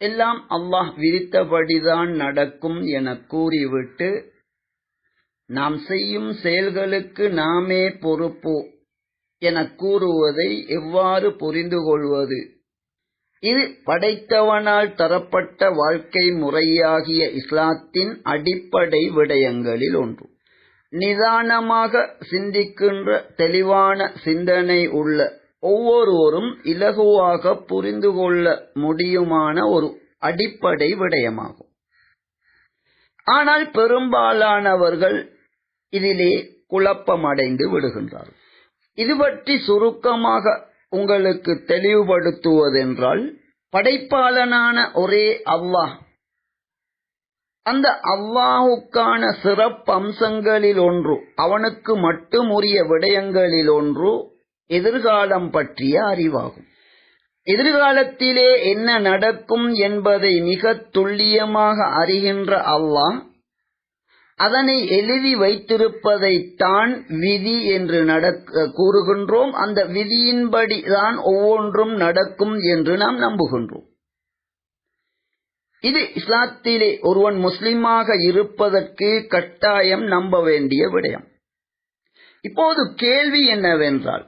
எல்லாம் அல்லாஹ் விதித்தபடிதான் நடக்கும் என கூறிவிட்டு நாம் செய்யும் செயல்களுக்கு நாமே பொறுப்பு என கூறுவதை எவ்வாறு புரிந்து கொள்வது? இது படைத்தவனால் தரப்பட்ட வாழ்க்கை முறையாகிய இஸ்லாத்தின் அடிப்படை விடயங்களில் ஒன்று. நிதானமாக சிந்திக்கின்ற தெளிவான சிந்தனை உள்ள ஒவ்வொருவரும் இலகுவாக புரிந்து கொள்ள முடியுமான ஒரு அடிப்படை விடயமாகும். ஆனால் பெரும்பாலானவர்கள் இதிலே குழப்பமடைந்து விடுகின்றார்கள். இது பற்றி சுருக்கமாக உங்களுக்கு தெளிவுபடுத்துவதென்றால் படைப்பாளனான ஒரே அல்லாஹ் அந்த அல்லாஹுக்கான சிறப்பம்சங்களில் ஒன்று அவனுக்கு மட்டும் உரிய விடயங்களில் ஒன்று எதிர்காலம் பற்றிய அறிவாகும். எதிர்காலத்திலே என்ன நடக்கும் என்பதை மிக துல்லியமாக அறிகின்ற அல்லாஹ் அதனை எழுதி வைத்திருப்பதை தான் விதி என்று நடக்க கூறுகின்றோம். அந்த விதியின்படி தான் ஒவ்வொன்றும் நடக்கும் என்று நாம் நம்புகின்றோம். இது இஸ்லாத்திலே ஒருவன் முஸ்லிமாக இருப்பதற்கு கட்டாயம் நம்ப வேண்டிய விடயம். இப்போது கேள்வி என்னவென்றால்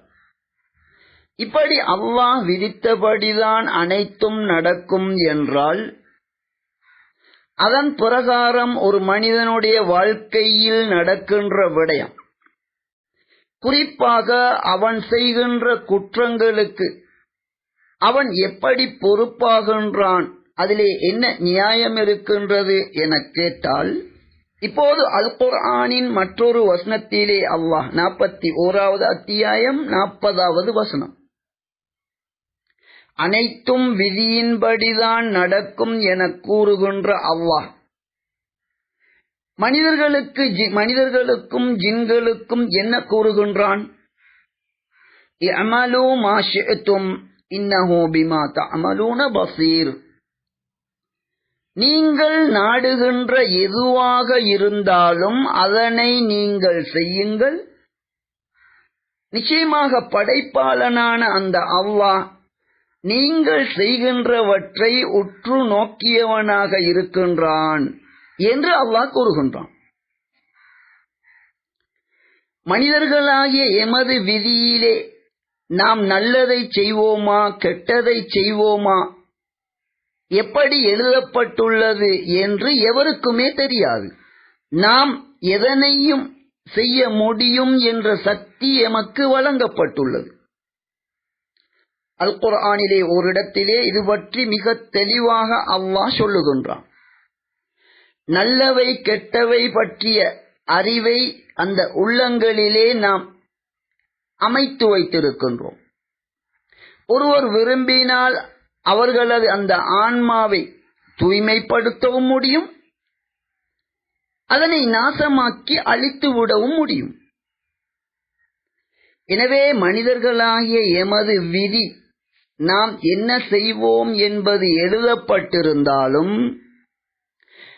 இப்படி அல்லாஹ் விதித்தபடிதான் அனைத்தும் நடக்கும் என்றால் அதன் பிரகாரம் ஒரு மனிதனுடைய வாழ்க்கையில் நடக்கின்ற விடயம். குறிப்பாக அவன் செய்கின்ற குற்றங்களுக்கு அவன் எப்படி பொறுப்பாகின்றான் அதிலே என்ன நியாயம் இருக்கின்றது என கேட்டால் இப்போது அல் குர்ஆனின் மற்றொரு வசனத்திலே அல்லாஹ் நாற்பத்தி ஓராவது அத்தியாயம் நாற்பதாவது வசனம். அனைத்தும் விதியின்படிதான் நடக்கும் என கூறுகின்ற அல்லாஹ். மனிதர்களுக்கு மனிதர்களுக்கும் ஜின்களுக்கும் என்ன கூறுகின்றான்? நீங்கள் நாடுகின்ற எதுவாக இருந்தாலும் அதனை நீங்கள் செய்யுங்கள். நிச்சயமாக படைப்பாளனான அந்த அல்லாஹ் நீங்கள் செய்கின்றவற்றை உற்று நோக்கியவனாக இருக்கின்றான் என்று அல்லாஹ் கூறுகின்றான். மனிதர்களாகிய எமது விதியிலே நாம் நல்லதை செய்வோமா கெட்டதை செய்வோமா? எப்படி எழுதப்பட்டுள்ளது என்று எவருக்குமே தெரியாது. நாம் எதனையும் செய்ய முடியும் என்ற சக்தி எமக்கு வழங்கப்பட்டுள்ளது. அல் குர்ஆனிலே ஓரிடத்திலே இது பற்றி மிக தெளிவாக அல்லாஹ் சொல்லுகின்றான். நல்லவை கெட்டவை பற்றிய அறிவை அந்த உள்ளங்களிலே நாம் அமைத்து வைத்திருக்கின்றோம். ஒருவர் விரும்பினால் அவர்களது அந்த ஆன்மாவை தூய்மைப்படுத்தவும் முடியும். அதனை நாசமாக்கி அழித்து விடவும் முடியும். எனவே மனிதர்களாகிய எமது விதி நாம் என்ன செய்வோம் என்பது எழுதப்பட்டிருந்தாலும்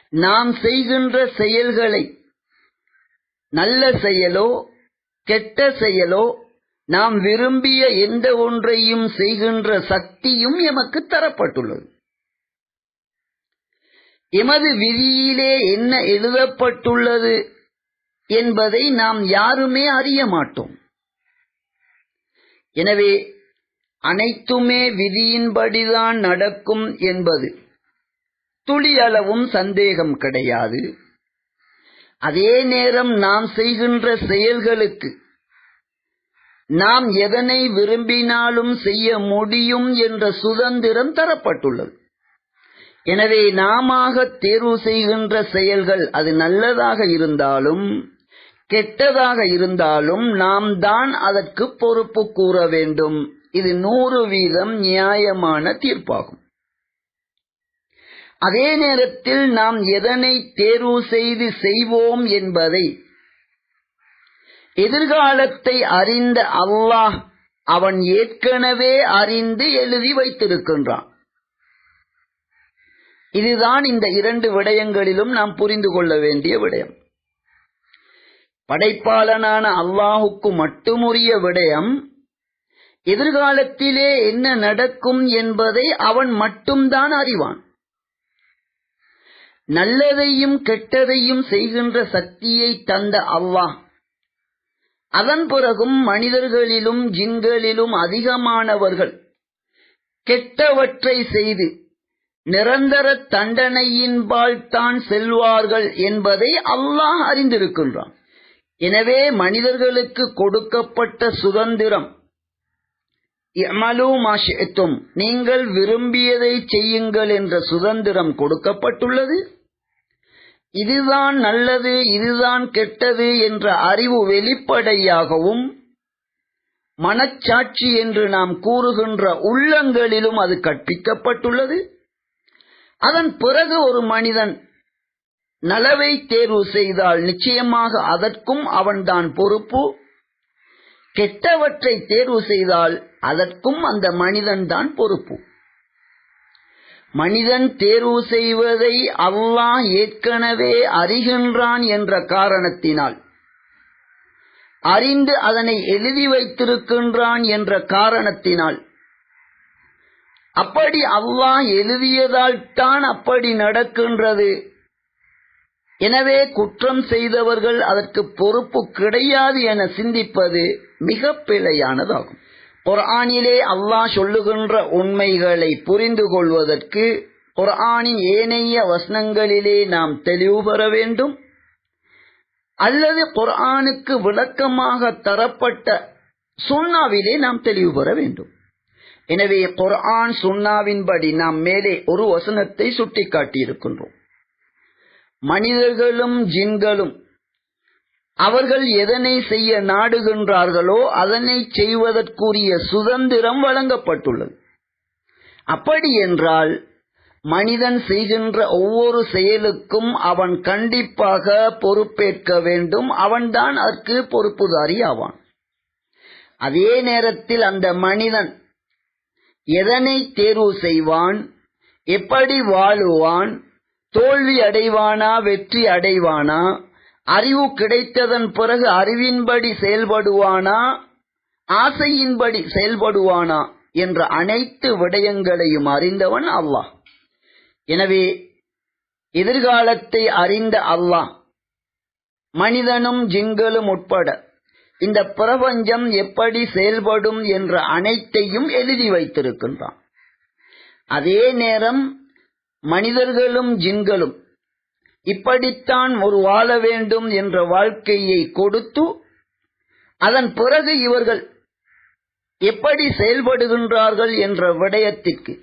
நாம் செய்கின்ற செயல்களை நல்ல செயலோ கெட்ட செயலோ நாம் விரும்பிய எந்த ஒன்றையும் செய்கின்ற சக்தியும் எமக்கு தரப்பட்டுள்ளது. எமது விதியிலே என்ன எழுதப்பட்டுள்ளது என்பதை நாம் யாருமே அறிய மாட்டோம். எனவே அனைத்துமே விதியின்படிதான் நடக்கும் என்பது. துளியளவும் சந்தேகம் கிடையாது. அதே நேரம் நாம் செய்கின்ற செயல்களுக்கு நாம் எதனை விரும்பினாலும் செய்ய முடியும் என்ற சுதந்திரம் தரப்பட்டுள்ளது. எனவே நாம தேர்வு செய்கின்ற செயல்கள் அது நல்லதாக இருந்தாலும் கெட்டதாக இருந்தாலும் நாம் தான் அதற்கு பொறுப்பு கூற வேண்டும். இது நூறு வீதம் நியாயமான தீர்ப்பாகும். அதே நேரத்தில் நாம் எதனை தேர்வு செய்து செய்வோம் என்பதை எதிர்காலத்தை அறிந்த அல்லாஹ் அவன் ஏற்கனவே அறிந்து எழுதி வைத்திருக்கின்றான். இதுதான் இந்த இரண்டு விடயங்களிலும் நாம் புரிந்து கொள்ள வேண்டிய விடயம். படைப்பாளனான அல்லாஹுக்கு மட்டுமுரிய விடயம் எதிர்காலத்திலே என்ன நடக்கும் என்பதை அவன் மட்டும்தான் அறிவான். நல்லதையும் கெட்டதையும் செய்கின்ற சக்தியை தந்த அல்லாஹ் அதன் பிறகும் மனிதர்களிலும் ஜின்களிலும் அதிகமானவர்கள் கெட்டவற்றை செய்து நிரந்தர தண்டனையின்பால் தான் செல்வார்கள் என்பதை அல்லாஹ் அறிந்திருக்கின்றான். எனவே மனிதர்களுக்கு கொடுக்கப்பட்ட சுதந்திரம் மாஷித்தும் நீங்கள் விரும்பியதை செய்யுங்கள் என்ற சுதந்திரம் கொடுக்கப்பட்டுள்ளது. இதுதான் நல்லது இதுதான் கெட்டது என்ற அறிவு வெளிப்படையாகவும் மனச்சாட்சி என்று நாம் கூறுகின்ற உள்ளங்களிலும் அது கற்பிக்கப்பட்டுள்ளது. அதன் பிறகு ஒரு மனிதன் நலவை தேர்வு செய்தால் நிச்சயமாக அதற்கும் அவன்தான் பொறுப்பு. கெட்டவற்றை தேர்வு செய்தால் அதற்கும் அந்த மனிதன் தான் பொறுப்பு. மனிதன் தேர்வு செய்வதை அல்லாஹ் ஏற்கனவே அறிகின்றான் என்ற காரணத்தினால் அறிந்து அதனை எழுதி வைத்திருக்கின்றான் என்ற காரணத்தினால் அப்படி அல்லாஹ் எழுதியதால் தான் அப்படி நடக்கின்றது. எனவே குற்றம் செய்தவர்கள் அதற்கு பொறுப்பு கிடையாது என சிந்திப்பது மிக பிழையானதாகும். குர்ஆனிலே அல்லாஹ் சொல்லுகின்ற உண்மைகளை புரிந்து கொள்வதற்கு குர்ஆனின் ஏனைய வசனங்களிலே நாம் தெளிவு பெற வேண்டும். அல்லது குர்ஆனுக்கு விளக்கமாக தரப்பட்ட சுண்ணாவிலே நாம் தெளிவு பெற வேண்டும். எனவே குர்ஆன் சுண்ணாவின்படி நாம் மேலே ஒரு வசனத்தை சுட்டிக்காட்டியிருக்கின்றோம். மனிதர்களும் ஜின்களும் அவர்கள் எதனை செய்ய நாடுகின்றார்களோ அதனை செய்வதற்குரிய சுதந்திரம் வழங்கப்பட்டுள்ளது. அப்படி என்றால் மனிதன் செய்கின்ற ஒவ்வொரு செயலுக்கும் அவன் கண்டிப்பாக பொறுப்பேற்க வேண்டும். அவன்தான் அதற்கு பொறுப்புதாரி ஆவான். அதே நேரத்தில் அந்த மனிதன் எதனை தேர்வு செய்வான் எப்படி வாழுவான் தோல்வி அடைவானா வெற்றி அடைவானா அறிவு கிடைத்ததன் பிறகு அறிவின்படி செயல்படுவானா ஆசையின்படி செயல்படுவானா என்ற அனைத்து விடயங்களையும் அறிந்தவன் அல்லாஹ். எனவே எதிர்காலத்தை அறிந்த அல்லாஹ் மனிதனும் ஜிங்களும் உட்பட இந்த பிரபஞ்சம் எப்படி செயல்படும் என்ற அனைத்தையும் எழுதி வைத்திருக்கின்றான். அதே நேரம் மனிதர்களும் ஜின்களும் இப்படித்தான் ஒரு வாழ வேண்டும் என்ற வாழ்க்கையை கொடுத்து அதன் பிறகு இவர்கள் எப்படி செயல்படுகின்றார்கள் என்ற விடயத்திற்கு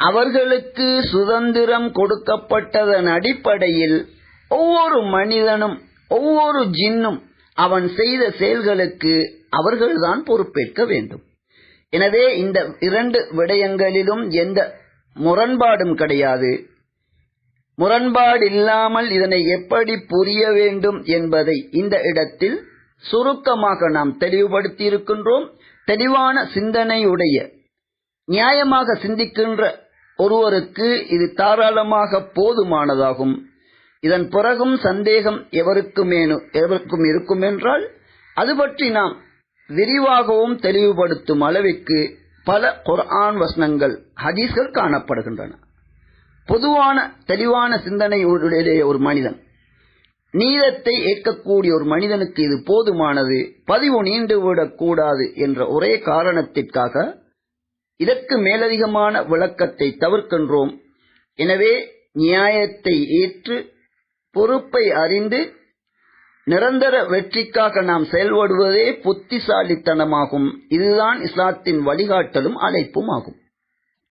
அவர்களுக்கு சுதந்திரம் கொடுக்கப்பட்டதன் அடிப்படையில் ஒவ்வொரு மனிதனும் ஒவ்வொரு ஜின்னும் அவன் செய்த செயல்களுக்கு அவர்கள்தான் பொறுப்பேற்க வேண்டும். எனவே இந்த இரண்டு விடயங்களிலும் எந்த முரண்பாடும் கிடையாது. முரண்பாடு இல்லாமல் இதனை எப்படி புரிய வேண்டும் என்பதை இந்த இடத்தில் சுருக்கமாக நாம் தெளிவுபடுத்தி இருக்கின்றோம் தெளிவான சிந்தனையுடைய நியாயமாக சிந்திக்கின்ற ஒருவருக்கு இது தாராளமாக போதுமானதாகும். இதன் பிறகும் சந்தேகம் எவருக்குமேனு எவருக்கும் இருக்கும் என்றால் அது பற்றி நாம் விரிவாகவும் தெளிவுபடுத்தும் அளவிற்கு பல குர்ஆன் வசனங்கள் ஹதீஸ்கள் காணப்படுகின்றன. பொதுவான தெளிவான சிந்தனை உடைய ஒரு மனிதன். நீதத்தை ஏற்கக்கூடிய ஒரு மனிதனுக்கு இது போதுமானது பதிவு நீண்டுவிடக் கூடாது என்ற ஒரே காரணத்திற்காக இதற்கு மேலதிகமான விளக்கத்தை தவிர்க்கின்றோம். எனவே நியாயத்தை ஏற்று பொறுப்பை அறிந்து நிரந்தர வெற்றிக்காக நாம் செயல்படுவதே புத்திசாலித்தனமாகும். இதுதான் இஸ்லாத்தின் வழிகாட்டலும் அழைப்பும் ஆகும்